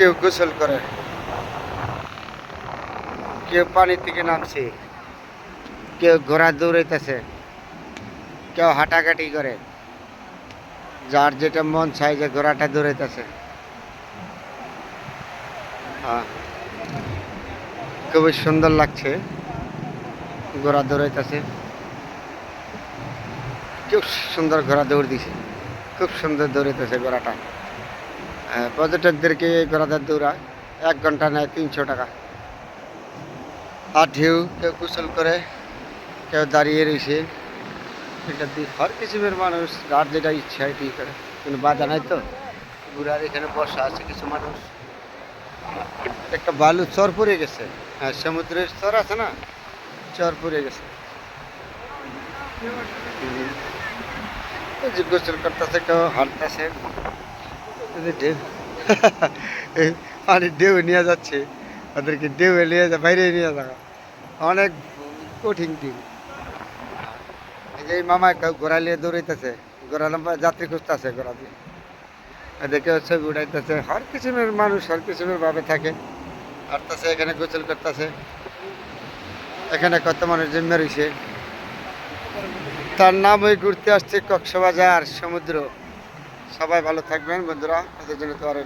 কেউ গোসল করে। কেউ পানি থেকে নামছে। কেউ ঘোড়া দৌড়াইতেছে। কেউ হাঁটাকাটি করে। যার যেটা মন চায় যে ঘোড়াটা দৌড়াইতেছে। হ্যাঁ। খুবই সুন্দর লাগছে ঘোড়া দৌড়াইতেছে। খুব সুন্দর ঘোড়া দৌড় দিছে। খুব সুন্দর দৌড়াইতেছে ঘোড়াটা। পর্যটকদেরকে এই ঘোড়াটা দৌড়া এক ঘণ্টা নেয় তিনশো টাকা। আর ঢেউ, কেউ গোসল করে, কেউ দাঁড়িয়ে রয়েছে। এটা দিয়ে হর কিসিমের মানুষ, যার যেটা ইচ্ছা এটাই করে। কিন্তু বাধা নাই তো? ঘুরার এখানে বসা আছে কিছু মানুষ। একটা বালু চর পড়ে গেছে। হ্যাঁ সমুদ্রের চর আছে না? চর পড়ে গেছে। হুম। এই যে গোসল করতেছে, কেউ হাঁটতেছে। এই যে ঢেউ পানি ঢেউ নিয়ে যাচ্ছে। ওদেরকে ঢেউ নিয়ে যা, বাইরে নিয়ে যাওয়া অনেক কঠিন দিন। এই মামা ঘোড়া নিয়ে দৌড়াইতেছে ঘোড়া লম্বা যাত্রী খুঁজতেছে ঘোড়া দিয়ে এদেরকে ছবি উঠাইতেছে, হর কিসিমের মানুষ, হর কিসিমের ভাবে থাকে। হাঁটতেছে, এখানে গোসল করতেছে। এখানে কত মানুষ জন্মে রয়েছে তার নাম ওই ঘুরতে আসছে কক্সবাজার সমুদ্র। সবাই ভালো থাকবেন বন্ধুরা এদের জন্য তো আরও